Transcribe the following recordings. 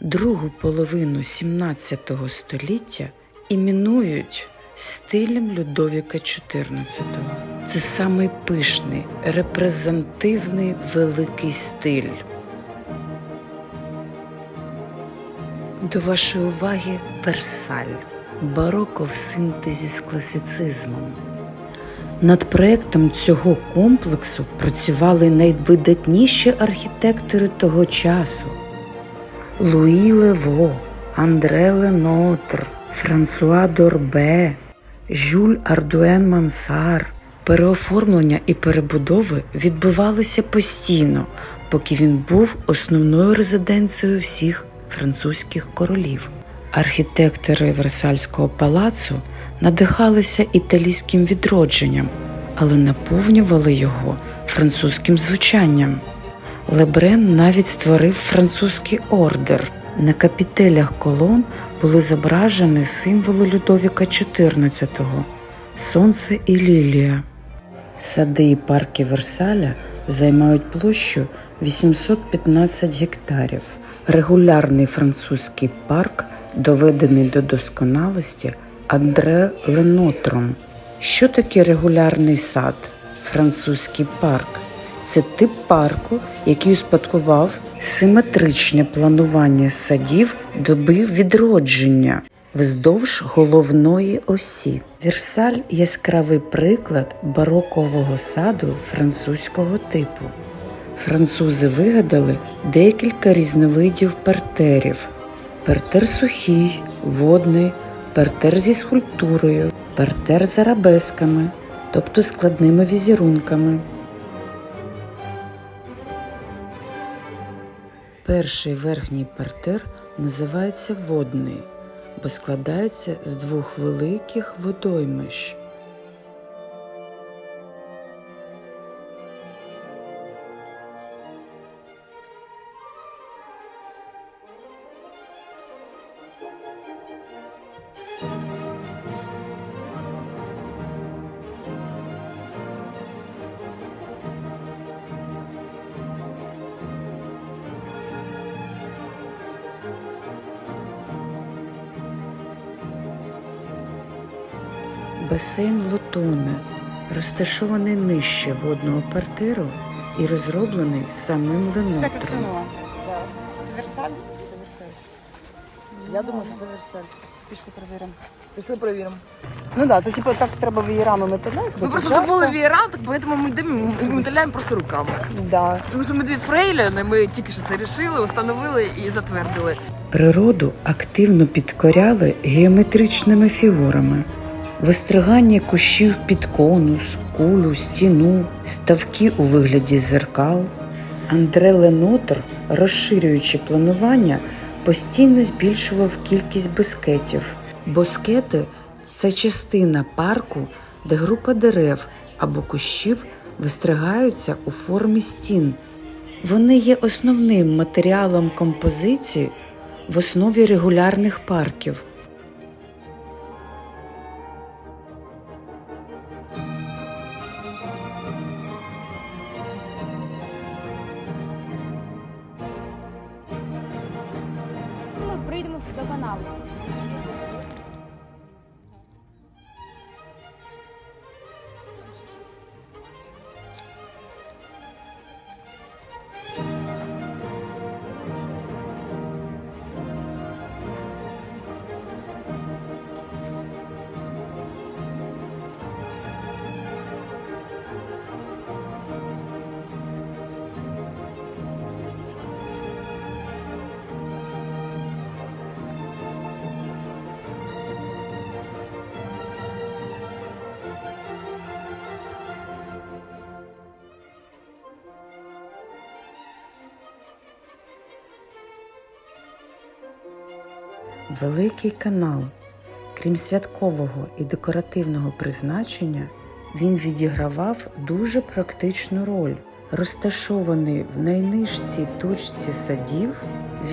другу половину 17 століття іменують стилем Людовіка XIV. Це самий пишний, репрезентативний великий стиль. До вашої уваги Версаль. Бароко в синтезі з класицизмом. Над проектом цього комплексу працювали найвидатніші архітектори того часу: Луї Лево, Андре Ленотр, Франсуа Дорбе, Жюль Ардуен Мансар. Переоформлення і перебудови відбувалися постійно, поки він був основною резиденцією всіх французьких королів. Архітектори Версальського палацу надихалися італійським відродженням, але наповнювали його французьким звучанням. Лебрен навіть створив французький ордер. На капітелях колон були зображені символи Людовіка XIV – сонце і лілія. Сади і парки Версаля займають площу 815 гектарів. Регулярний французький парк доведений до досконалості Андре Ленотром. Що таке регулярний сад? Французький парк. Це тип парку, який успадкував симетричне планування садів доби відродження вздовж головної осі. Версаль яскравий приклад барокового саду французького типу. Французи вигадали декілька різновидів партерів: партер сухий, водний, партер зі скульптурою, партер з арабесками, тобто складними візерунками. Перший верхній партер називається водний, бо складається з двох великих водоймищ. Басейн Лутоне розташований нижче водного партеру і розроблений самим Ленотром. Иксунуа. Да. Це Версаль? Це Версаль. Я думаю, що це Версаль. Пішли перевіримо. Пішли перевіримо. Ну так, да, це типу так треба веєрами металяти. Ми просто забули віера, так поэтому ми йдемо і металяємо просто руками. Да. Тому що ми дві фрейліни, ми тільки що це рішили, установили і затвердили. Природу активно підкоряли геометричними фігурами. Вистригання кущів під конус, кулю, стіну, ставки у вигляді зеркал. Андре Ленотр, розширюючи планування, постійно збільшував кількість боскетів. Боскети це частина парку, де група дерев або кущів вистригаються у формі стін. Вони є основним матеріалом композиції в основі регулярних парків. Ми прийдемо до каналу. Великий канал. Крім святкового і декоративного призначення, він відігравав дуже практичну роль. Розташований в найнижчій точці садів,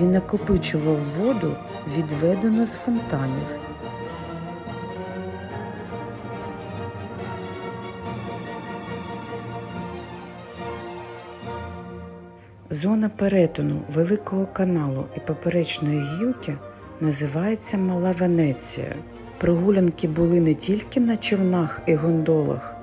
він накопичував воду, відведену з фонтанів. Зона перетину Великого каналу і поперечної гілки називається Мала Венеція. Прогулянки були не тільки на човнах і гондолах,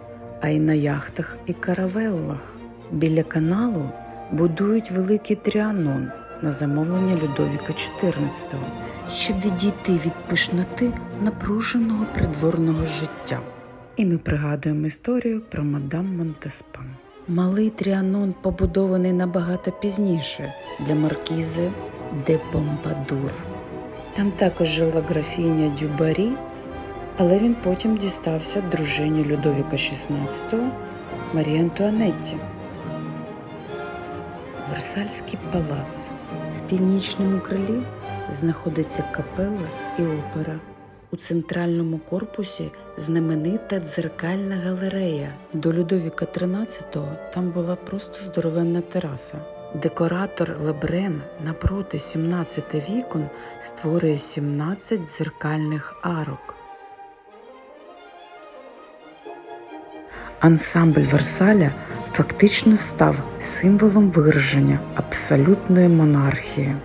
а й на яхтах і каравеллах. Біля каналу будують великий тріанон на замовлення Людовіка XIV, щоб відійти від пишноти напруженого придворного життя. І ми пригадуємо історію про мадам Монтеспан. Малий тріанон побудований набагато пізніше для маркізи де Помпадур. Там також жила графіня Дюбарі, але він потім дістався дружині Людовіка XVI Марії Антуанетті. Версальський палац. В північному крилі знаходиться капела і опера. У центральному корпусі знаменита дзеркальна галерея. До Людовіка XIII там була просто здоровенна тераса. Декоратор Лебрен напроти 17 вікон створює 17 дзеркальних арок. Ансамбль Версаля фактично став символом вираження абсолютної монархії.